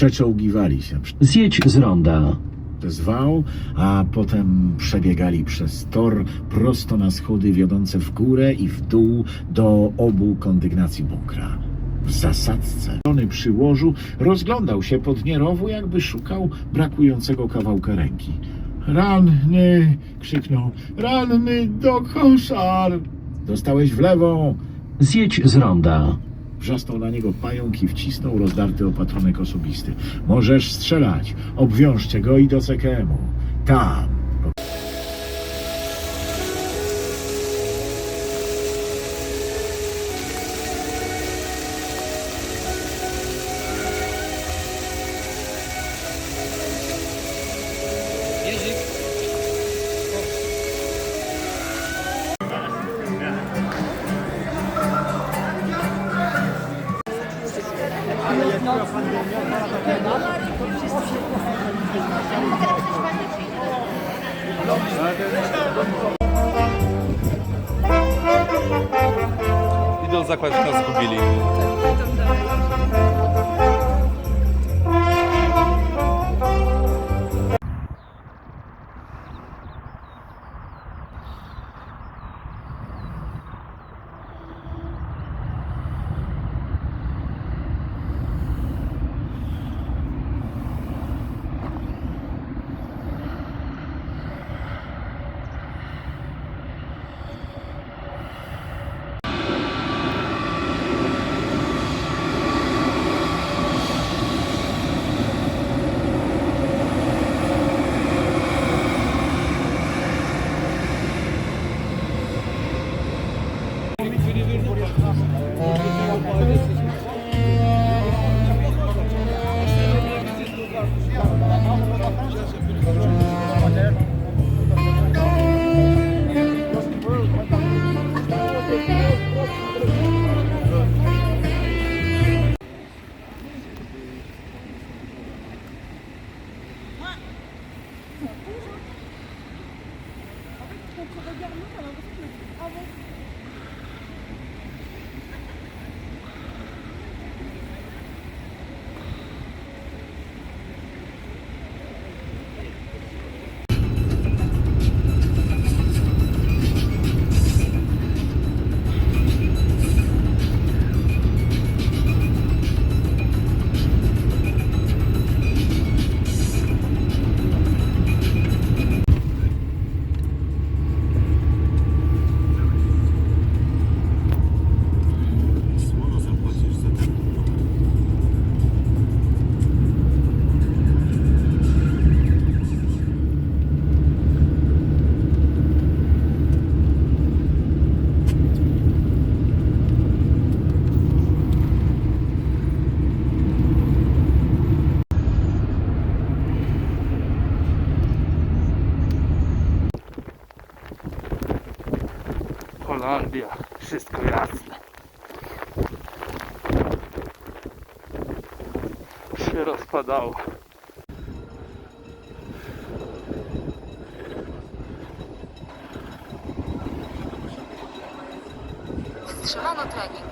Przeczołgiwali się Zjedź z ronda. przez wał, a potem przebiegali przez tor prosto na schody wiodące w górę i w dół do obu kondygnacji bunkra. W zasadzce, żony przy łożu, rozglądał się pod nierowu, jakby szukał brakującego kawałka ręki. Ranny! krzyknął. Ranny do koszar! Dostałeś w lewą! Zjedź z ronda. Wrzasnął na niego pająk i wcisnął rozdarty opatrunek osobisty. Możesz strzelać. Obwiążcie go i do Sekemu. Tam. Jezik. quase que zgubili. Się rozpadało. Wstrzymano trening.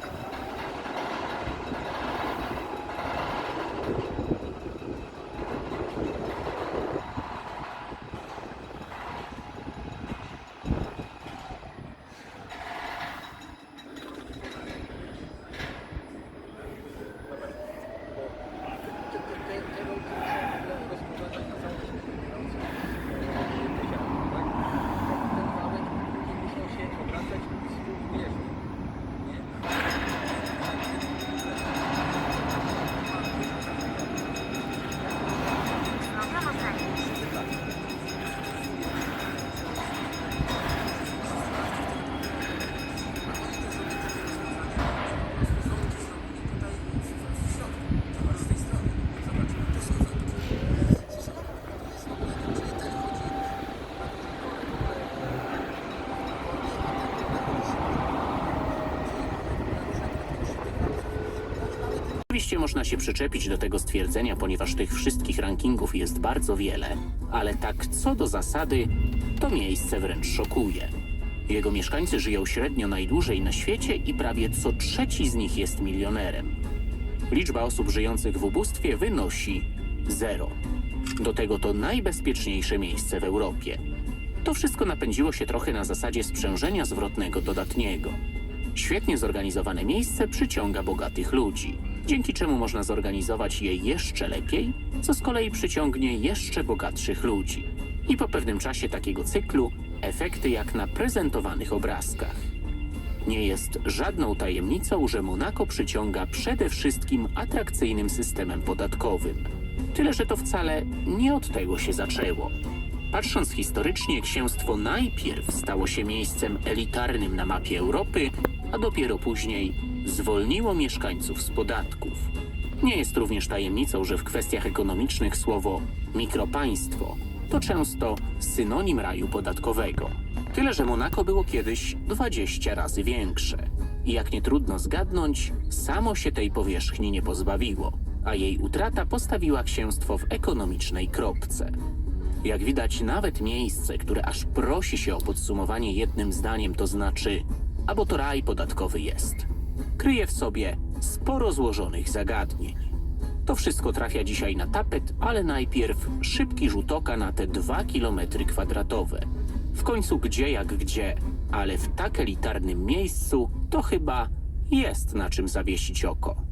Oczywiście można się przyczepić do tego stwierdzenia, ponieważ tych wszystkich rankingów jest bardzo wiele, ale tak co do zasady, to miejsce wręcz szokuje. Jego mieszkańcy żyją średnio najdłużej na świecie i prawie co trzeci z nich jest milionerem. Liczba osób żyjących w ubóstwie wynosi zero. Do tego to najbezpieczniejsze miejsce w Europie. To wszystko napędziło się trochę na zasadzie sprzężenia zwrotnego dodatniego. Świetnie zorganizowane miejsce przyciąga bogatych ludzi, dzięki czemu można zorganizować je jeszcze lepiej, co z kolei przyciągnie jeszcze bogatszych ludzi. I po pewnym czasie takiego cyklu efekty jak na prezentowanych obrazkach. Nie jest żadną tajemnicą, że Monako przyciąga przede wszystkim atrakcyjnym systemem podatkowym. Tyle, że to wcale nie od tego się zaczęło. Patrząc historycznie, księstwo najpierw stało się miejscem elitarnym na mapie Europy, a dopiero później zwolniło mieszkańców z podatków. Nie jest również tajemnicą, że w kwestiach ekonomicznych słowo mikropaństwo to często synonim raju podatkowego. Tyle, że Monako było kiedyś 20 razy większe. I jak nie trudno zgadnąć, samo się tej powierzchni nie pozbawiło, a jej utrata postawiła księstwo w ekonomicznej kropce. Jak widać, nawet miejsce, które aż prosi się o podsumowanie jednym zdaniem, to znaczy, albo to raj podatkowy jest, kryje w sobie sporo złożonych zagadnień. To wszystko trafia dzisiaj na tapet, ale najpierw szybki rzut oka na te dwa kilometry kwadratowe. W końcu gdzie jak gdzie, ale w tak elitarnym miejscu to chyba jest na czym zawiesić oko.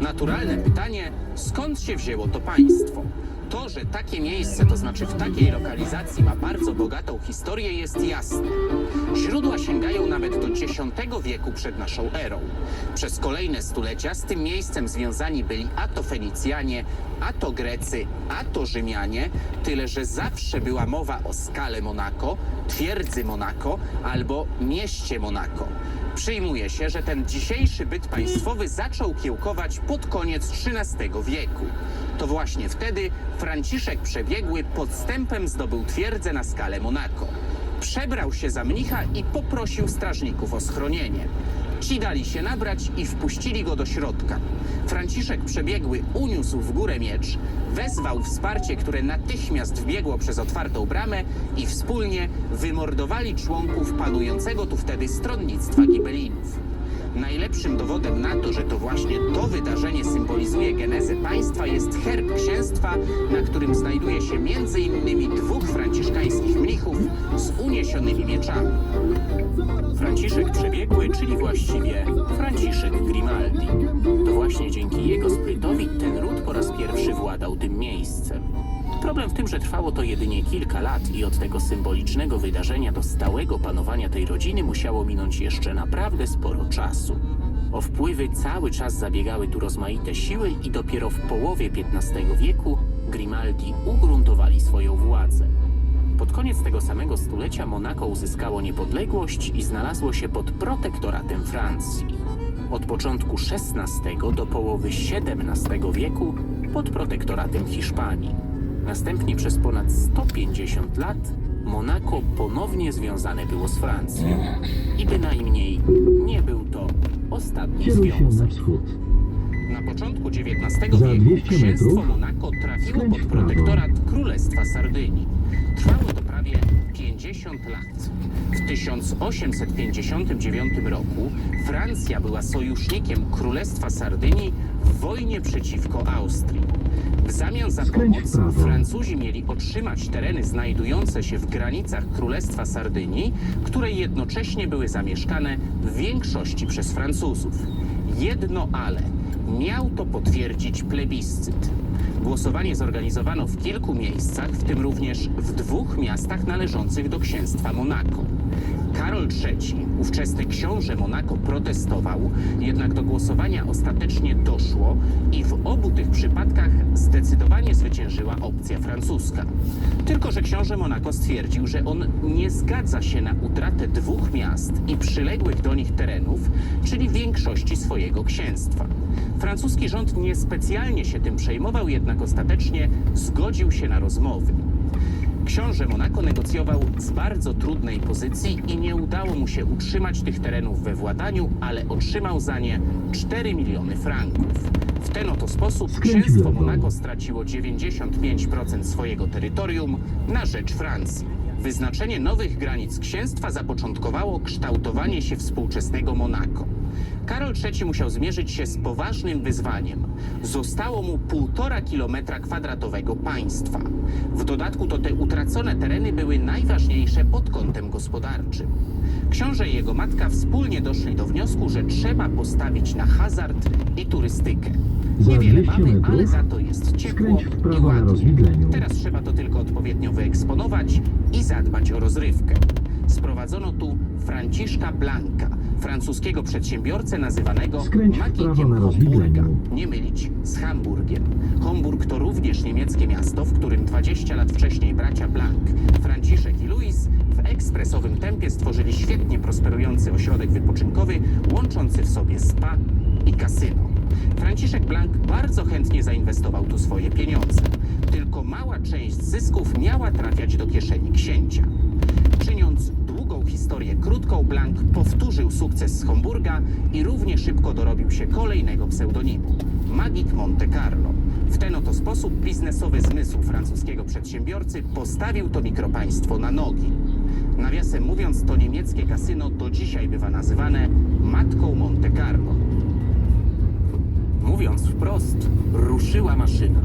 Naturalne pytanie, skąd się wzięło to państwo? To, że takie miejsce, to znaczy w takiej lokalizacji ma bardzo bogatą historię jest jasne. Źródła sięgają nawet do X wieku przed naszą erą. Przez kolejne stulecia z tym miejscem związani byli a to Fenicjanie, a to Grecy, a to Rzymianie, tyle że zawsze była mowa o skale Monako, twierdzy Monako albo mieście Monako. Przyjmuje się, że ten dzisiejszy byt państwowy zaczął kiełkować pod koniec XIII wieku. To właśnie wtedy Franciszek Przebiegły podstępem zdobył twierdzę na skalę Monako. Przebrał się za mnicha i poprosił strażników o schronienie. Ci dali się nabrać i wpuścili go do środka. Franciszek Przebiegły uniósł w górę miecz, wezwał wsparcie, które natychmiast wbiegło przez otwartą bramę i wspólnie wymordowali członków panującego tu wtedy stronnictwa gibelinów. Najlepszym dowodem na to, że to właśnie to wydarzenie symbolizuje genezę państwa jest herb księstwa, na którym znajduje się m.in. dwóch franciszkańskich mnichów z uniesionymi mieczami. Franciszek Przebiegły, czyli właściwie Franciszek Grimaldi. To właśnie dzięki jego sprytowi Problem w tym, że trwało to jedynie kilka lat i od tego symbolicznego wydarzenia do stałego panowania tej rodziny musiało minąć jeszcze naprawdę sporo czasu. O wpływy cały czas zabiegały tu rozmaite siły i dopiero w połowie XV wieku Grimaldi ugruntowali swoją władzę. Pod koniec tego samego stulecia Monako uzyskało niepodległość i znalazło się pod protektoratem Francji. Od początku XVI do połowy XVII wieku pod protektoratem Hiszpanii. Następnie przez ponad 150 lat Monako ponownie związane było z Francją. I bynajmniej nie był to ostatni Kieruj się na związek. wschód. Na początku XIX Za wieku 200 księstwo metrów Monako trafiło skręć pod w prawo. protektorat Królestwa Sardynii. Trwało to prawie 50 lat. W 1859 roku Francja była sojusznikiem Królestwa Sardynii w wojnie przeciwko Austrii. W zamian za pomoc. Francuzi mieli otrzymać tereny znajdujące się w granicach Królestwa Sardynii, które jednocześnie były zamieszkane w większości przez Francuzów. Jedno ale miał to potwierdzić plebiscyt. Głosowanie zorganizowano w kilku miejscach, w tym również w dwóch miastach należących do księstwa Monako. Karol III, ówczesny książę Monako, protestował, jednak do głosowania ostatecznie doszło i w obu tych przypadkach zdecydowanie zwyciężyła opcja francuska. Tylko, że książę Monako stwierdził, że on nie zgadza się na utratę dwóch miast i przyległych do nich terenów, czyli większości swojego księstwa. Francuski rząd niespecjalnie się tym przejmował, jednak ostatecznie zgodził się na rozmowy. Książę Monako negocjował z bardzo trudnej pozycji i nie udało mu się utrzymać tych terenów we władaniu, ale otrzymał za nie 4 miliony franków. W ten oto sposób księstwo. Monako straciło 95% swojego terytorium na rzecz Francji. Wyznaczenie nowych granic księstwa zapoczątkowało kształtowanie się współczesnego Monako. Karol III musiał zmierzyć się z poważnym wyzwaniem. Zostało mu półtora kilometra kwadratowego państwa. W dodatku to te utracone tereny były najważniejsze pod kątem gospodarczym. Książę i jego matka wspólnie doszli do wniosku, że trzeba postawić na hazard i turystykę. Niewiele 200 mamy, ale za to jest ciepło i ładnie. Teraz trzeba to tylko odpowiednio wyeksponować i zadbać o rozrywkę. Sprowadzono tu Franciszka Blanka, francuskiego przedsiębiorcę nazywanego Skręć w prawo rozwidleniu. Nie mylić z Hamburgiem. Homburg to również niemieckie miasto, w którym 20 lat wcześniej bracia Blank, Franciszek i Louis w ekspresowym tempie stworzyli świetnie prosperujący ośrodek wypoczynkowy, łączący w sobie spa i kasyno. Franciszek Blank bardzo chętnie zainwestował tu swoje pieniądze. Tylko mała część zysków miała trafiać do kieszeni księcia. Czyniąc historię krótką, Blank powtórzył sukces z Homburga i równie szybko dorobił się kolejnego pseudonimu Magik Monte Carlo. W ten oto sposób biznesowy zmysł francuskiego przedsiębiorcy postawił to mikropaństwo na nogi. Nawiasem mówiąc, to niemieckie kasyno do dzisiaj bywa nazywane Matką Monte Carlo. Mówiąc wprost, ruszyła maszyna.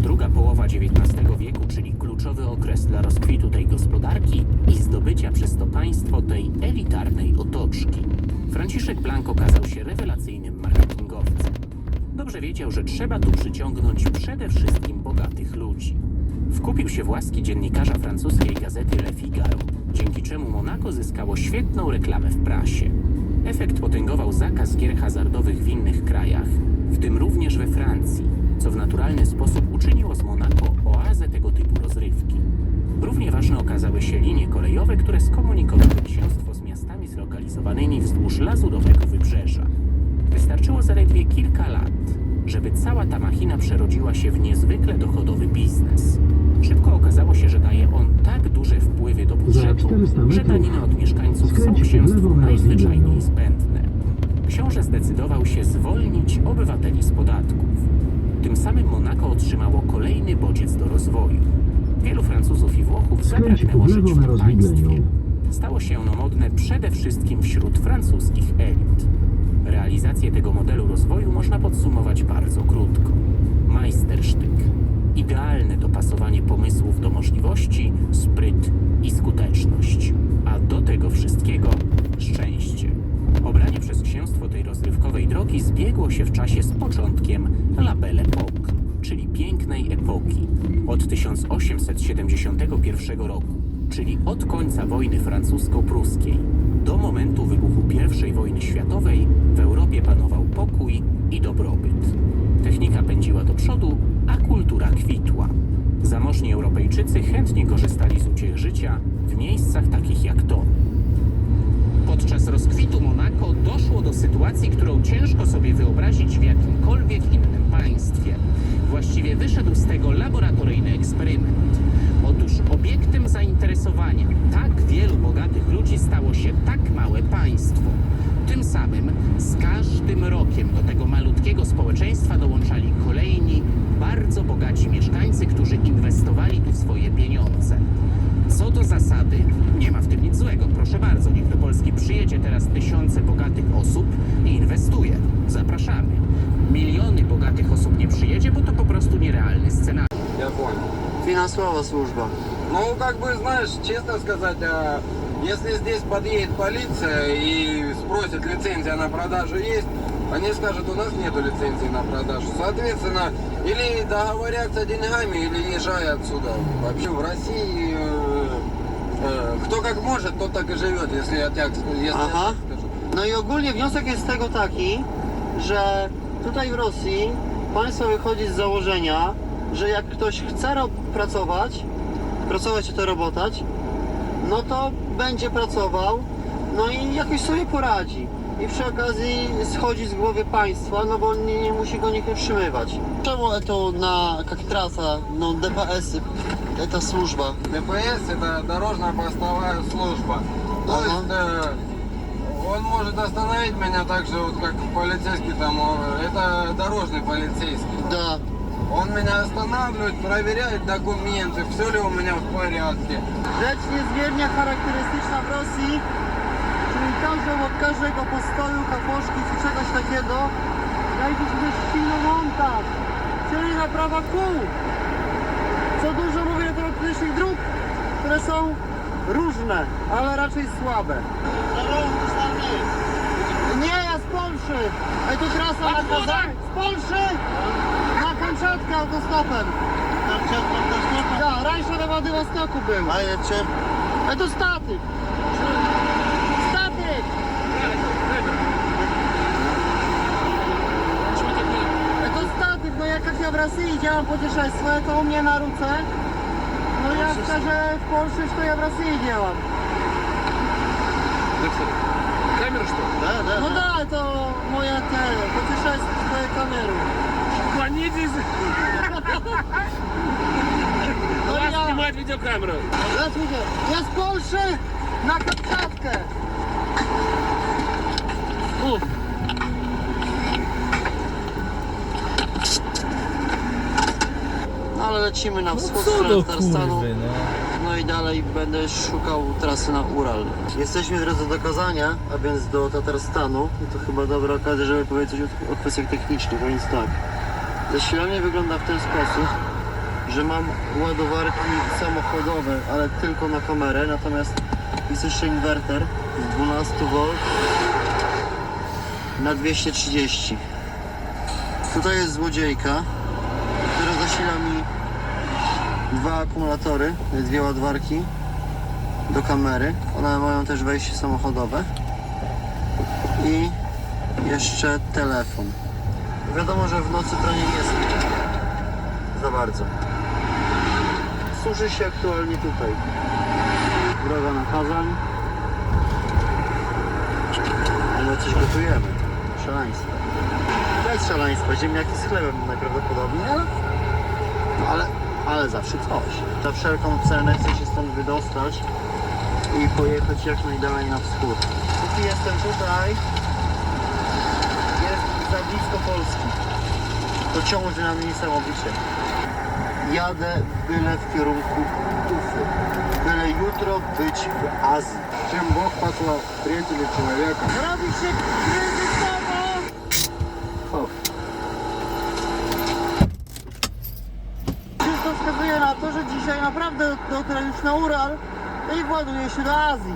Druga połowa XIX wieku, czyli kluczowy okres dla rozkwitu tej gospodarki i zdobycia przez to państwo tej elitarnej otoczki. Franciszek Blank okazał się rewelacyjnym marketingowcem. Dobrze wiedział, że trzeba tu przyciągnąć przede wszystkim bogatych ludzi. Wkupił się w łaski dziennikarza francuskiej gazety Le Figaro, dzięki czemu Monako zyskało świetną reklamę w prasie. Efekt potęgował zakaz gier hazardowych w innych krajach, kolejowe, które skomunikowały księstwo z miastami zlokalizowanymi wzdłuż lazurowego wybrzeża. Wystarczyło zaledwie kilka lat, żeby cała ta machina przerodziła się w niezwykle dochodowy biznes. Szybko okazało się, że daje on tak duże wpływy do budżetu, 400 metrów że daniny od mieszkańców są księstwu najzwyczajniej zbędne. Książę zdecydował się zwolnić obywateli z podatków. Tym samym Monako otrzymało kolejny bodziec do rozwoju. Wielu Francuzów i Włochów zapragnęło w żyć w państwie. Stało się ono modne przede wszystkim wśród francuskich elit. Realizację tego modelu rozwoju można podsumować bardzo krótko. Majstersztyk. Idealne dopasowanie pomysłów do możliwości, spryt i skuteczność. A do tego wszystkiego szczęście. Obranie przez księstwo tej rozrywkowej drogi zbiegło się w czasie z początkiem La Belle czyli pięknej epoki. Od 1871 roku, czyli od końca wojny francusko-pruskiej, do momentu wybuchu I wojny światowej w Europie panował pokój i dobrobyt. Technika pędziła do przodu, a kultura kwitła. Zamożni Europejczycy chętnie korzystali z uciech życia w miejscach takich jak to. Podczas rozkwitu Monako doszło do sytuacji, którą ciężko sobie wyobrazić w jakimkolwiek innym państwie. Właściwie wyszedł z tego laboratoryjny eksperyment. Otóż obiektem zainteresowania tak wielu bogatych ludzi stało się tak małe państwo. Tym samym z każdym rokiem do tego malutkiego społeczeństwa dołączali kolejni, bardzo bogaci mieszkańcy, którzy inwestowali tu swoje pieniądze. Co do zasady, nie ma w tym nic złego. Proszę bardzo, niech do Polski przyjedzie teraz tysiące bogatych osób i inwestuje. Zapraszamy. Финансовая служба. Ну, как бы, знаешь, честно сказать, а, если здесь подъедет полиция и спросит, лицензия на продажу есть, они скажут, у нас нету лицензии на продажу. Соответственно, или договорятся деньгами, или езжай отсюда. Вообще в России э, э, кто как может, тот так и живет, если я так, если я Aha. так скажу. No i ogólnie wniosek jest z tego taki, że tutaj w Rosji państwo wychodzi z założenia, że jak ktoś chce ro- pracować, pracować czy to robotać, no to będzie pracował, no i jakoś sobie poradzi. I przy okazji schodzi z głowy państwa, no bo nie, nie musi go nikt utrzymywać. Czemu to na jak trasa, no DPS, ta służba? ДПС это дорожно-постовая служба. То Ага. есть э, он может остановить меня так же, вот как полицейский там, э, это дорожный полицейский. Да. Он меня останавливает, проверяет документы, все ли у меня в порядке. Rzecz niezmiernie charakterystyczna w Rosji, czyli to, że od każdego postoju, kaposzki czy czegoś takiego znajdzie się też montaż, czyli naprawa kół. Co dużo mówię na temat technicznych dróg, które są różne, ale raczej słabe. Nie, ja z Polszy! Ej, tu trasa na Kazach? Z Polszy! Kamczatkę autostopem. Kamczatka autostopem? Tak, rańsze na Władywostoku był. A jedzie? A to statyk. Statyk! A to statyk, no jak, jak ja w Rosji działam pocieszestwo, to u mnie na ruce. No ja szczerze w Polsce, to ja w Rosji działam. Камера что? Да, да. Ну да, это моя те, путешествие с Pan jedzie z... Teraz nie masz wideokamerę. Teraz mówię, ja z na Kamczatkę. No ale lecimy na no wschód no do Tarstanu. no. No i dalej będę szukał trasy na Ural. Jesteśmy w drodze do Kazania, a więc do Tatarstanu. I to chyba dobra okazja, żeby powiedzieć coś o, o kwestiach technicznych, a więc tak. Zasilanie wygląda w ten sposób, że mam ładowarki samochodowe, ale tylko na kamerę, natomiast jest jeszcze inwerter z 12 V na 230. Tutaj jest złodziejka, która zasila mi dwa akumulatory, dwie ładowarki do kamery. One mają też wejście samochodowe. I jeszcze telefon. Wiadomo, że w nocy pranie nie jest za bardzo. Służy się aktualnie tutaj. Droga na Kazań. A my coś gotujemy. Szaleństwo. Bez szaleństwa. Ziemniaki z chlebem najprawdopodobniej, ale... No ale, ale zawsze coś. Za wszelką cenę chcę się stąd wydostać i pojechać jak najdalej na wschód. Póki jestem tutaj, jest blisko Polski. To ciąży na mnie niesamowicie. Jadę byle w kierunku Ufy. Byle jutro być w Azji. Czym Bóg posłał przyjaciół człowieka. Robi się kryzysowo! O. Wszystko wskazuje na to, że dzisiaj naprawdę dokręć na Ural i właduje się do Azji.